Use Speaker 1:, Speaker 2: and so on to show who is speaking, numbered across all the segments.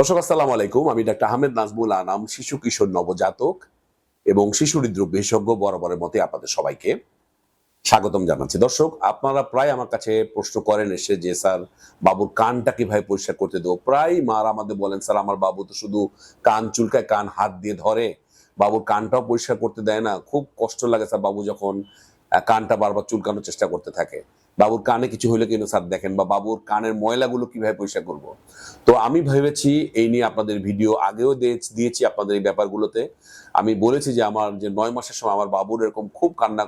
Speaker 1: দর্শক, আসসালামু আলাইকুম। আমি ডাক্তার আহমেদ নাজমুল আনাম, শিশু, কিশোর, নবজাতক এবং শিশু হৃদরোগ বিশেষজ্ঞ বরাবরের মতে আপনাদের সবাইকে স্বাগতম জানাচ্ছি। দর্শক, আপনারা প্রায় আমার কাছে প্রশ্ন করেন এসে যে, স্যার, বাবুর কানটা কীভাবে পরিষ্কার করতে দেবো? প্রায় মার আমাদের বলেন, স্যার, আমার বাবু তো শুধু কান চুলকায় কান হাত দিয়ে ধরে, বাবুর কানটাও পরিষ্কার করতে দেয় না। খুব কষ্ট লাগে, স্যার, বাবু যখন কানটা বারবার চুলকানোর চেষ্টা করতে থাকে। বাবুর কানে কিছু হলে কিন্তু স্যার দেখেন, বা বাবুর কানের ময়লাগুলো কীভাবে পরিষ্কার করব। তো আমি ভেবেছি এই নিয়ে আপনাদের ভিডিও আগেও দিয়ে- দিয়েছি আপনাদের এই ব্যাপারগুলোতে। আমি বলেছি যে আমার যে নয় মাসের সময় আমার বাবুর এরকম খুব কান্না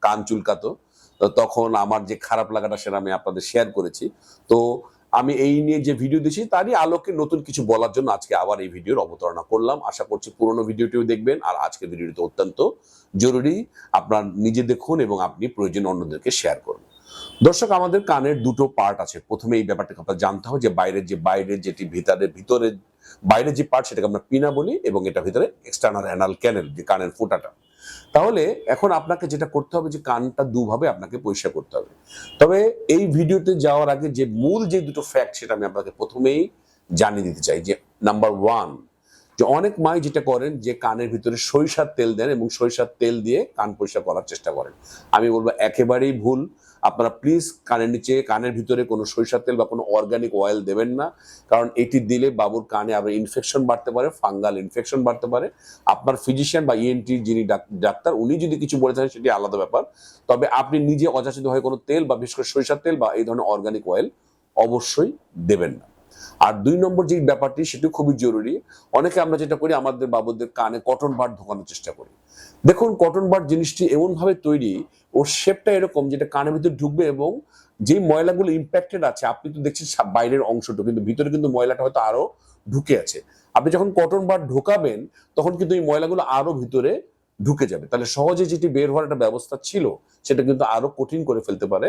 Speaker 1: কান চুলকাতো। তো তখন আমার যে খারাপ লাগাটা সেটা আমি আপনাদের শেয়ার করেছি। তো আমি এই নিয়ে যে ভিডিও দিয়েছি, তারই আলোকে নতুন কিছু বলার জন্য আজকে আবার এই ভিডিওর অবতারণা করলাম। আশা করছি পুরোনো ভিডিওটিও দেখবেন। আর আজকের ভিডিওটি অত্যন্ত জরুরি। আপনার নিজে দেখুন এবং আপনি প্রয়োজন অন্যদেরকে শেয়ার করুন। দর্শক, আমাদের কানের দুটো পার্ট আছে। প্রথমে এই ব্যাপারটাকে আপনার জানতে হবে যে বাইরের যে বাইরের যেটি ভিতরে ভিতরে, বাইরের যে পার্ট সেটাকে আমরা পিনা বলি এবং এটা ভিতরে এক্সটার্নাল অ্যানাল ক্যানেল যে কানের ফোঁটাটা। তাহলে এখন আপনাকে যেটা করতে হবে যে কানটা দুভাবে আপনাকে পরিষ্কার করতে হবে। তবে এই ভিডিওতে যাওয়ার আগে যে মূল যে দুটো ফ্যাক্ট সেটা আমি আপনাকে প্রথমেই জানিয়ে দিতে চাই যে নাম্বার ওয়ান যে অনেক মাই যেটা করেন যে কানের ভিতরে সরিষার তেল দেন এবং সরিষার তেল দিয়ে কান পরিষ্কার করার চেষ্টা করেন। আমি বলব একেবারেই ভুল। আপনারা প্লিজ কানের নিচে, কানের ভিতরে কোনো সরিষার তেল বা কোনো অর্গানিক অয়েল দেবেন না। কারণ এটি দিলে বাবুর কানে আবার ইনফেকশন বাড়তে পারে ফাঙ্গাল ইনফেকশন বাড়তে পারে। আপনার ফিজিশিয়ান বা ইএনটি যিনি ডাক্তার, উনি যদি কিছু বলে থাকেন, সেটি আলাদা ব্যাপার। তবে আপনি নিজে অযাচিত হয় কোনো তেল বা বিশেষ করে সরিষার তেল বা এই ধরনের অর্গানিক অয়েল অবশ্যই দেবেন না। আর দুই নম্বর যে ব্যাপারটি, সেটি খুবই জরুরি। অনেকে আমরা যেটা করি, আমাদের বাবুদের কানে কটন বার ঢোকানোর চেষ্টা করি। দেখুন, কটন বার জিনিসটি এমন ভাবে তৈরি, ওর শেপটা এরকম যেটা কানের ভিতরে ঢুকবে এবং যে ময়লাগুলো ইম্প্যাক্টেড আছে, আপনি তো দেখছেন বাইরের অংশটা, কিন্তু ভিতরে কিন্তু ময়লাটা হয়তো আরও ঢুকে আছে। আপনি যখন কটন বার ঢোকাবেন, তখন কিন্তু এই ময়লাগুলো আরও ভিতরে ঢুকে যাবে। তাহলে সহজে যেটি বের হওয়ার একটা ব্যবস্থা ছিল, সেটা কিন্তু আরও কঠিন করে ফেলতে পারে।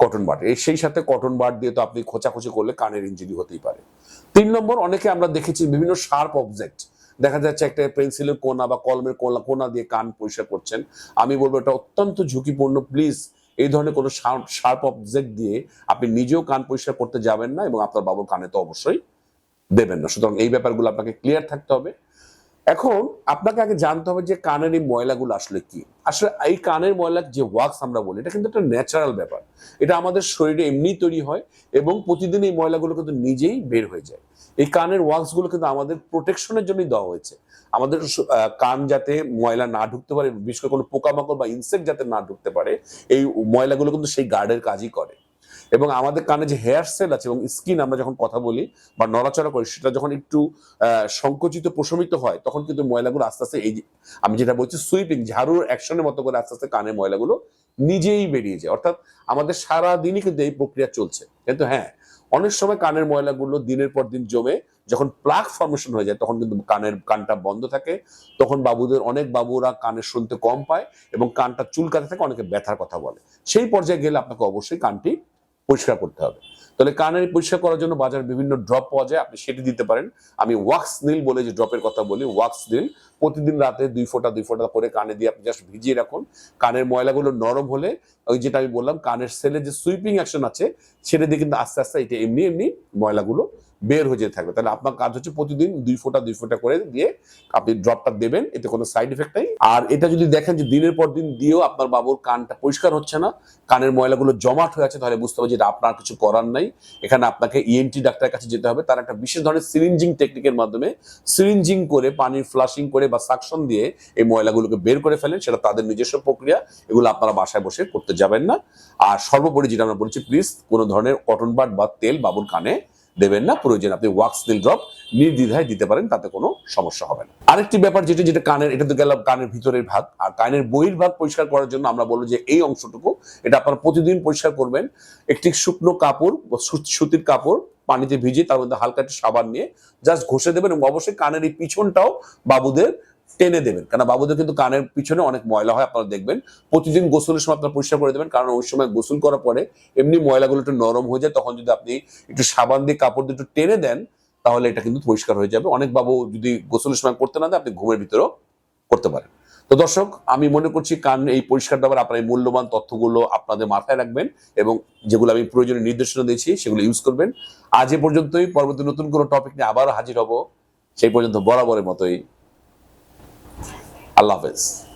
Speaker 1: কটন বার এই সেই সাথে কটন বার দিয়ে তো আপনি খোঁচাখুচি করলে কানের ইঞ্জুরি হতেই পারে। তিন নম্বর, অনেকে আমরা দেখেছি বিভিন্ন শার্প অবজেক্ট দেখা যাচ্ছে একটা পেন্সিলের কোনা বা কলমের কোনা দিয়ে কান পরিষ্কার করছেন। আমি বলব এটা অত্যন্ত ঝুঁকিপূর্ণ। প্লিজ এই ধরনের কোনো শার্প অবজেক্ট দিয়ে আপনি নিজেও কান পরিষ্কার করতে যাবেন না এবং আপনার বাবুর কানে তো অবশ্যই দেবেন না। সুতরাং এই ব্যাপারগুলো আপনাকে ক্লিয়ার থাকতে হবে। এখন আপনাকে আগে জানতে হবে যে কানের এই ময়লাগুলো আসলে কি। আসলে এই কানের ময়লা যে ওয়াক্স আমরা বলি, এটা কিন্তু একটা ন্যাচারাল ব্যাপার। এটা আমাদের শরীরে এমনি তৈরি হয় এবং প্রতিদিন এই ময়লাগুলো কিন্তু নিজেই বের হয়ে যায়। এই কানের ওয়াক্সগুলো কিন্তু আমাদের প্রোটেকশনের জন্যই দেওয়া হয়েছে। আমাদের কান যাতে ময়লা না ঢুকতে পারে, বিশেষ করে কোনো পোকামাকড় বা ইনসেক্ট যাতে না ঢুকতে পারে, এই ময়লাগুলো কিন্তু সেই গার্ডের কাজই করে। এবং আমাদের কানে যে হেয়ার সেল আছে এবং স্কিন আমরা যখন কথা বলি বা নড়াচড়া করি, সেটা যখন একটু সংকুচিত, প্রশমিত হয়, তখন কিন্তু ময়লাগুলো আস্তে আস্তে এই আমি যেটা বলছি সুইপিং ঝাড়ুর অ্যাকশনের মতো করে আস্তে আস্তে কানে ময়লাগুলো নিজেই বেরিয়ে যায়। অর্থাৎ আমাদের সারা দিনই কিন্তু এই প্রক্রিয়া চলছে। কিন্তু হ্যাঁ অনেক সময় কানের ময়লাগুলো দিনের পর দিন জমে যখন প্লাক ফর্মেশন হয়ে যায়, তখন কিন্তু কানের, কানটা বন্ধ থাকে। তখন বাবুদের, অনেক বাবুরা কানে শুনতে কম পায় এবং কানটা চুলকাতে থাকে, অনেকে ব্যথার কথা বলে। সেই পর্যায়ে গেলে আপনাকে অবশ্যই কানটি পরিষ্কার করতে হবে। তাহলে কানের পরিষ্কার করার জন্য বাজারে বিভিন্ন ড্রপ পাওয়া যায়, আপনি সেটি দিতে পারেন। আমি ওয়াক্স নীল বলে যে ড্রপের কথা বলি ওয়াক্স নীল। প্রতিদিন রাতে দুই ফোঁটা দুই ফোঁটা করে কানে দিয়ে আপনি জাস্ট ভিজিয়ে রাখুন। কানের ময়লাগুলো নরম হলে, ওই যেটা আমি বললাম, কানের সেলে যে সুইপিং অ্যাকশন আছে, সেটা দিয়ে কিন্তু আস্তে আস্তে এটা এমনি এমনি ময়লাগুলো বের হয়ে যেতে থাকবে। তাহলে আপনার কাজ হচ্ছে প্রতিদিন দুই ফোঁটা দুই ফোঁটা করে দিয়ে আপনি ড্রপটা দেবেন, এতে কোনো সাইড এফেক্ট নেই। আর এটা যদি দেখেন যে দিনের পর দিন দিয়েও আপনার বাবুর কানটা পরিষ্কার হচ্ছে না, কানের ময়লাগুলো জমাট হয়ে আছে, তাহলে বুঝতে হবে যে এটা আপনার কিছু করার নাই। এখানে আপনাকে ইএনটি ডাক্তারের কাছে যেতে হবে। তার একটা বিশেষ ধরনের সিরিঞ্জিং টেকনিকের মাধ্যমে সিরিঞ্জিং করে, পানির ফ্লাশিং করে বা সাকশন দিয়ে এই ময়লাগুলোকে বের করে ফেলেন। সেটা তাদের নিজস্ব প্রক্রিয়া। এগুলো আপনারা বাসায় বসে করতে যাবেন না। আর সর্বোপরি যেটা আমরা বলছি প্লিজ কোনো ধরনের কটন বাট বা তেল বাবুর কানে দেবেন না, প্রয়োজন আপনি ওয়াক্স নীল ড্রপ নির্দ্বিধায় দিতে পারেন, তাতে কোনো সমস্যা হবে না। আরেকটি ব্যাপার যেটা যেটা কানের, এটা তো গেল কানের ভিতরের ভাগ, আর কানের বহির ভাগ পরিষ্কার করার জন্য আমরা বলব যে এই অংশটুকু, এটা আপনারা প্রতিদিন পরিষ্কার করবেন। একটি শুকনো কাপড় সুতির কাপড়, পানিতে ভিজিয়ে তার মধ্যে হালকা একটু সাবান নিয়ে জাস্ট ঘষে দেবেন এবং অবশ্যই কানের এই পিছনটাও বাবুদের টেনে দেবেন। কারণ বাবুদের কিন্তু কানের পিছনে অনেক ময়লা হয়, আপনারা দেখবেন। প্রতিদিন গোসলের সময় আপনারা পরিষ্কার করে দেবেন, কারণ ওই সময় গোসল করার পরে এমনি ময়লাগুলো একটু নরম হয়ে যায়, তখন যদি আপনি একটু সাবান দিয়ে কাপড় দিয়ে একটু টেনে দেন, তাহলে এটা কিন্তু পরিষ্কার হয়ে যাবে। অনেক বাবু যদি গোসলের সময় করতে না দেয় আপনি ঘুমের ভিতরেও করতে পারেন। তো দর্শক, আমি মনে করছি কান এই পরিষ্কার ব্যাপারে আপনার এই মূল্যবান তথ্যগুলো আপনাদের মাথায় রাখবেন এবং যেগুলো আমি প্রয়োজনীয় নির্দেশনা দিয়েছি, সেগুলো ইউজ করবেন। আজ এ পর্যন্তই, পরবর্তী নতুন কোনো টপিক নিয়ে আবারও হাজির হব। সেই পর্যন্ত বরাবরের মতোই। আল্লাহ হাফেজ